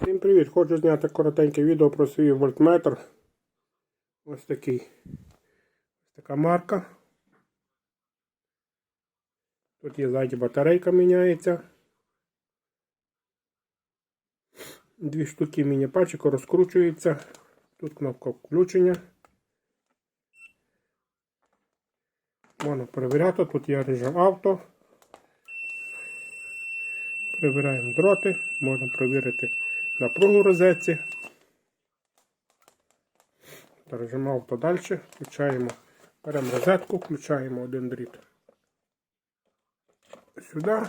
Всім привіт! Хочу зняти коротеньке відео про свій вольтметр. Ось такий. Ось така марка. Тут є ззаді батарейка міняється. Дві штуки міні-пальчика розкручується. Тут кнопка включення. Можна перевіряти. Тут є режим авто. Перевіряємо дроти. Можна перевірити напругу розетці. Режим авто далі. Включаємо, беремо розетку, включаємо один дріт. Сюди,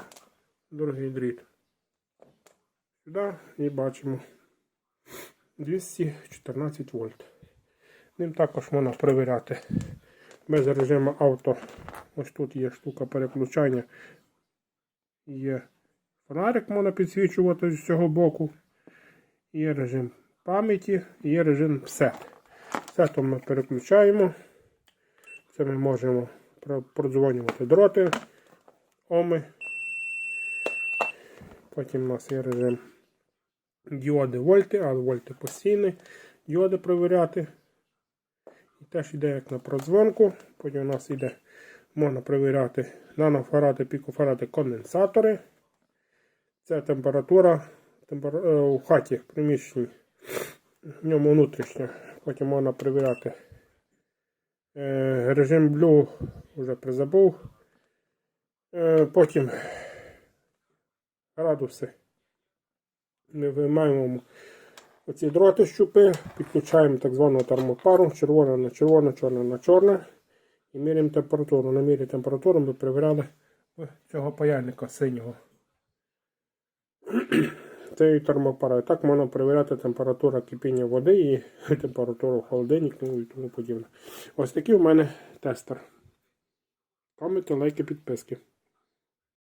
другий дріт. Сюди і бачимо 214 вольт. Ним також можна перевіряти. Без режиму авто. Ось тут є штука переключання. Є фонарик можна підсвічувати з цього боку. Є режим пам'яті, є режим. Все то ми переключаємо. Це ми можемо продзвонювати дроти, оми. Потім у нас є режим діоди вольти, але вольти постійні. Діоди перевіряти. І теж йде як на продзвонку. Потім у нас йде, можна перевіряти нанофаради, пікофаради, конденсатори. Це температура темпер... у хаті в приміщенні. В ньому внутрішня. Потім можна перевіряти. Е, режим Blue вже призабув. Е, потім градуси. Ми виймаємо оці дроти щупи, підключаємо так звану термопару, червоне на червоне, чорне на чорне. І міряємо температуру. На мірі температури ми перевіряли цього паяльника синього цією термопарою. Так можна перевіряти температуру кипіння води і температуру холодильника ну і тому подібне. Ось такий у мене тестер. Пам'ятайте лайки, підписки.